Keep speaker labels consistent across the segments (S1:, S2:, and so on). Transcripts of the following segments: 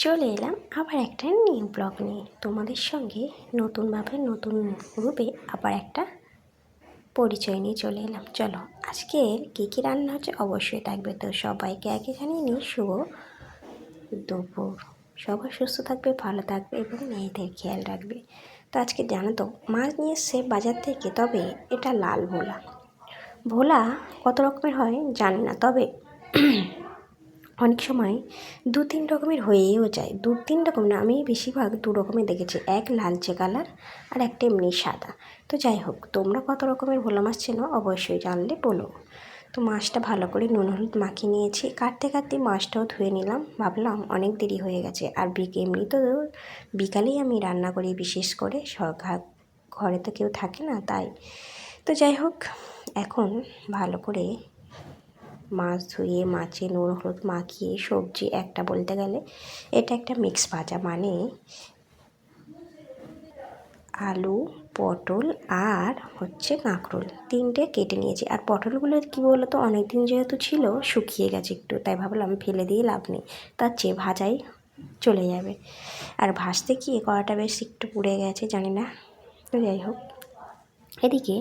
S1: চলে এলাম আবার একটা নিউ ব্লগ নিয়ে। তোমাদের সঙ্গে নতুনভাবে নতুন রূপে আবার একটা পরিচয় নিয়ে চলে এলাম। চলো, আজকের কী কী রান্না হচ্ছে অবশ্যই থাকবে তো সবাইকে আগে জানিয়ে নিই, শুভ দুপুর। সবাই সুস্থ থাকবে, ভালো থাকবে এবং মেয়েদের খেয়াল রাখবে। তো আজকে জানো তো, মাছ নিয়ে এসছে বাজার থেকে, তবে এটা লাল ভোলা। ভোলা কত রকমের হয় জানি না, তবে অনেক সময় দু তিন রকমের হয়েও যায়। দু তিন রকম না, আমি বেশিরভাগ দু রকমের দেখেছি। এক লালচে কালার আর একটা এমনি সাদা। তো যাই হোক, তোমরা কত রকমের ভোলা মাছ চেনো অবশ্যই জানলে বলো। তো মাছটা ভালো করে নুন হলুদ মাখিয়ে নিয়েছি। কাটতে কাটতে মাছটাও ধুয়ে নিলাম। ভাবলাম অনেক দেরি হয়ে গেছে। আর বিক এমনি তো বিকালেই আমি রান্না করি বিশেষ করে। ঘরে তো কেউ থাকে না, তাই। তো যাই হোক, এখন ভালো করে মাছ ধুয়ে, মাছে নুন, হলুদ মাখিয়ে, সবজি একটা বলতে গেলে এটা একটা মিক্স ভাজা মানে আলু, পটল আর হচ্ছে কাঁকরোল তিনটে কেটে নিয়েছি। আর পটলগুলো কী বলতো অনেক দিন যেহেতু ছিল, শুকিয়ে গেছে একটু, তাই ভাবলাম ফেলে দিয়ে লাভ নেই। তার চেয়ে ভাজাই চলে যাবে। আর ভাজতে গিয়ে কড়াটা বেশ একটু পুড়ে গেছে, জানি না। তো যাই হোক। এদিকে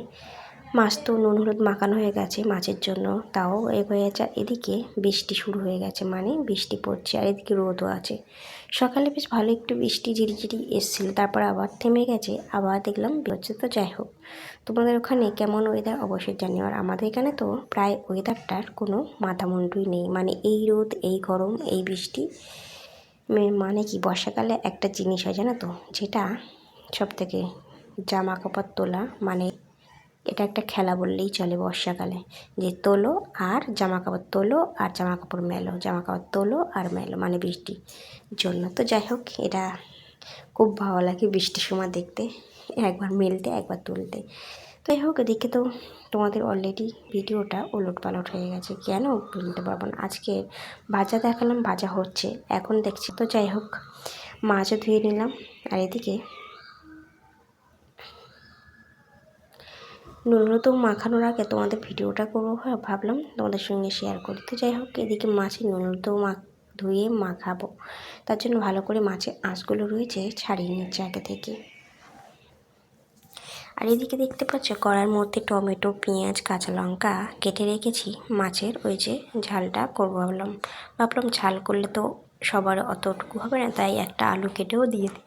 S1: মাছ তো নুন, হলুদ মাখানো হয়ে গেছে মাছের জন্য। তাও এ হয়ে যাচ্ছে এদিকে বৃষ্টি শুরু হয়ে গেছে মানে বৃষ্টি পড়ছে আর এদিকে রোদও আছে। সকালে বেশ ভালো একটু বৃষ্টি ঝিরিঝিরি এসেছিল, তারপর আবার থেমে গেছে, আবার দেখলাম হচ্ছে তো যাই হোক। তোমাদের ওখানে কেমন ওয়েদার অবশ্যই জানি আর আমাদের এখানে তো প্রায় ওয়েদারটার কোনো মাথামুন্ডুই নেই মানে এই রোদ, এই গরম, এই বৃষ্টি মানে কি বর্ষাকালে একটা জিনিস হয় জানো তো, যেটা সব থেকে জামা কাপড় তোলা মানে এটা একটা খেলা বললেই চলে বর্ষাকালে। যে তোলো আর জামা কাপড় তোলো আর জামা কাপড় মেলো জামা কাপড় তোলো আর মেলো মানে বৃষ্টির জন্য তো যাই হোক, এটা খুব ভালো লাগে বৃষ্টির সময় দেখতে, একবার মেলতে, একবার তুলতে। তো যাই হোক, এদিকে তো তোমাদের অলরেডি ভিডিওটা ওলট পালট হয়ে গেছে। কেন বলতে পারব না। আজকে ভাজা দেখালাম, ভাজা হচ্ছে, এখন দেখছি। তো যাই হোক, মাছও ধুয়ে নিলাম, আর এদিকে ন্যূনতম মাখানোর আগে তোমাদের ভিডিওটা করব ভাবলাম তোমাদের সঙ্গে শেয়ার করি। তো যাই হোক, এদিকে মাছে ন্যূনতম মা, ধুয়ে মাখাবো। তার জন্য ভালো করে মাছের আঁশগুলো রয়েছে, ছাড়িয়ে নিচ্ছে আগে থেকে। আর এদিকে দেখতে পাচ্ছ, কড়ার মধ্যে টমেটো, পেঁয়াজ, কাঁচা লঙ্কা কেটে রেখেছি। মাছের ওই যে ঝালটা করব ভাবলাম। ভাবলাম ঝাল করলে তো সবার অতটুকু হবে না, তাই একটা আলু কেটেও দিয়ে দিই।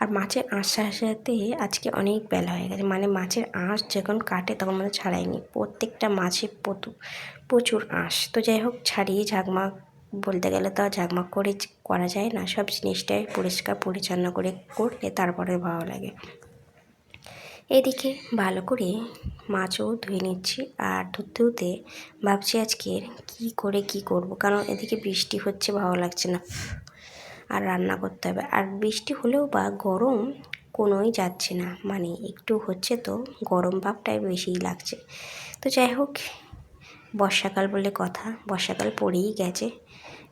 S1: আর মাছের আঁশ সাথে আজকে অনেক বেলা হয়ে গেছে। মানে মাছের আঁশ যখন কাটে তখন মানে ছাড়াইনি। প্রত্যেকটা মাছে প্রচুর আঁশ। তো যাই হোক, ছাড়িয়ে ঝাঁকমাক বলতে গেলে তো ঝাঁকমাক করে করা যায় না। সব জিনিসটাই পরিষ্কার, পরিচ্ছন্ন করে করলে তারপরে ভালো লাগে। এদিকে ভালো করে মাছও ধুয়ে নিচ্ছি আর ধুতে ধুতে ভাবছি আজকে কি করে কি করব? কারণ এদিকে বৃষ্টি হচ্ছে, ভালো লাগছে না। আর রান্না করতে হবে। আর বৃষ্টি হলেও বা গরম কোনোই যাচ্ছে না। মানে একটু হচ্ছে তো, গরম ভাবটাই বেশিই লাগছে। তো যাই হোক, বর্ষাকাল বলে কথা। বর্ষাকাল পড়েই গেছে।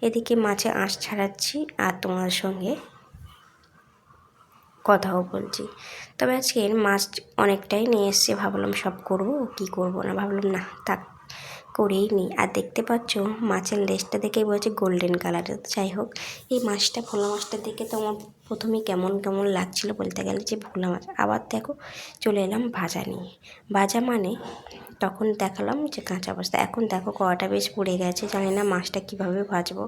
S1: এদিকে মাছে আঁশ ছাড়াচ্ছি আর তোমার সঙ্গে কথাও বলছি। তবে আজকে মাছ অনেকটাই নিয়ে এসছে। ভাবলাম সব করব, কি করব না? ভাবলাম না, থাক। করেই নিই আর দেখতে পাচ্ছ, মাছের লেজটা দেখেই বলছে গোল্ডেন কালারের যাই হোক, এই মাছটা, ভোলা মাছটা দেখে তো আমার প্রথমেই কেমন কেমন লাগছিল বলতে গেলে যে ভোলা মাছ। আবার দেখো, চলে এলাম ভাজা নিয়ে। ভাজা মানে তখন দেখালাম যে কাঁচা অবস্থা এখন দেখো কড়াটা বেশ পুড়ে গেছে, জানি না মাছটা কীভাবে ভাজবো।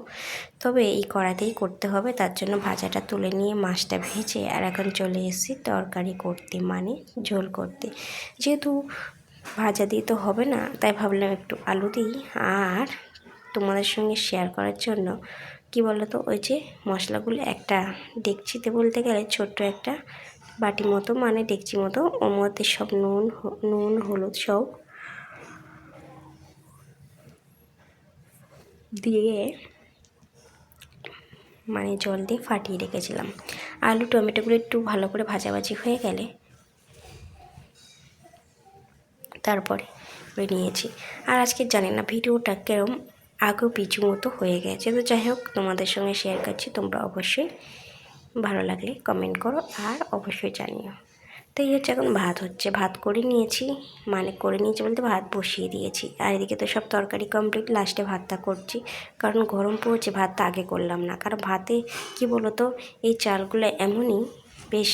S1: তবে এই কড়াতেই করতে হবে, তার জন্য ভাজাটা তুলে নিয়ে মাছটা ভেজে আর এখন চলে এসেছি তরকারি করতে মানে ঝোল করতে। যেহেতু ভাজা দিয়ে তো হবে না, তাই ভাবলাম একটু আলু দিই। আর তোমাদের সঙ্গে শেয়ার করার জন্য, কি বলো তো ওই যে মশলাগুলো একটা ডেকচিতে বলতে গেলে ছোট্ট একটা বাটি মতো মানে ডেকচি মতো, ওর মধ্যে সব নুন নুন, হলুদ সব দিয়ে মানে জল দিয়ে ফাটিয়ে রেখেছিলাম। আলু, টমেটোগুলো একটু ভালো করে ভাজাভাজি হয়ে গেলে তারপরে নিয়েছি আর আজকে জানি না ভিডিওটা কেরম আগেও পিছু মতো হয়ে গেছে। তো যাই হোক, তোমাদের সঙ্গে শেয়ার করছি। তোমরা অবশ্যই ভালো লাগলে কমেন্ট করো আর অবশ্যই জানিও। তো এই হচ্ছে এখন ভাত হচ্ছে। ভাত করে নিয়েছি মানে করে নিয়েছি বলতে ভাত বসিয়ে দিয়েছি। আর এদিকে তো সব তরকারি কমপ্লিট লাস্টে ভাতটা করছি। কারণ গরম পড়ছে, ভাতটা আগে করলাম না। কারণ ভাতে কি বলতো, এই চালগুলো এমনই বেশ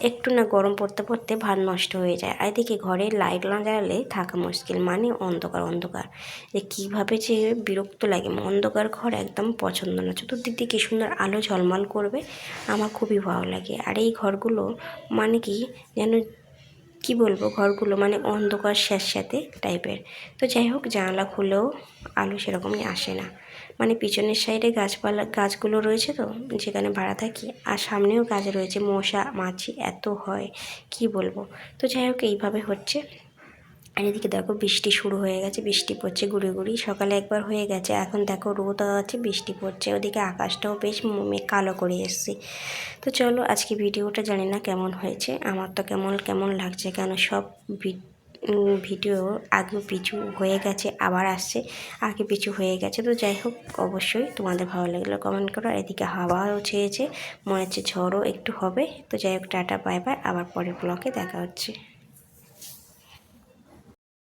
S1: একটু না গরম পড়তে পড়তে ভাত নষ্ট হয়ে যায়। আর এদিকে ঘরে লাইট না জ্বালালে থাকা মুশকিল মানে অন্ধকার অন্ধকার। যে কীভাবে যে বিরক্ত লাগে, অন্ধকার ঘর একদম পছন্দ না। চতুর্দিক দিয়ে কী সুন্দর আলো ঝলমল করবে, আমার খুবই ভালো লাগে। আর এই ঘরগুলো মানে কি যেন, কি বলব, ঘরগুলো মানে অন্ধকার স্যাঁতস্যাঁতে টাইপের তো যাই হোক, জানালা খুলেও আলো সেরকমই আসে না। মানে পিছনের সাইডে গাছপালা, গাছগুলো রয়েছে তো, যেখানে ভাড়া থাকি। আর সামনেও গাছ রয়েছে, মশা, মাছি, এত হয়, কি বলব? তো যাই হোক, এইভাবে হচ্ছে। আর এদিকে দেখো, বৃষ্টি শুরু হয়ে গেছে, বৃষ্টি পড়ছে গুড়ি গুড়ি, সকালে একবার হয়ে গেছে, এখন দেখো রোদ আছে, বৃষ্টি পড়ছে, ওদিকে আকাশটাও বেশ মে কালো করে এসছে। তো চলো, আজকে ভিডিওটা জানি না কেমন হয়েছে, আমার তো কেমন কেমন লাগছে কেন, সব ভিডিও আগে পিছু হয়ে গেছে, আবার আসছে, আগে পিছু হয়ে গেছে। তো যাই হোক, অবশ্যই তোমাদের ভালো লাগল কমেন্ট করো। এদিকে হাওয়াও ছেয়েছে, মনে হচ্ছে ঝড়ও একটু হবে। তো যাই হোক, টাটা বাই বাই আবার পরের ব্লকে দেখা হচ্ছে।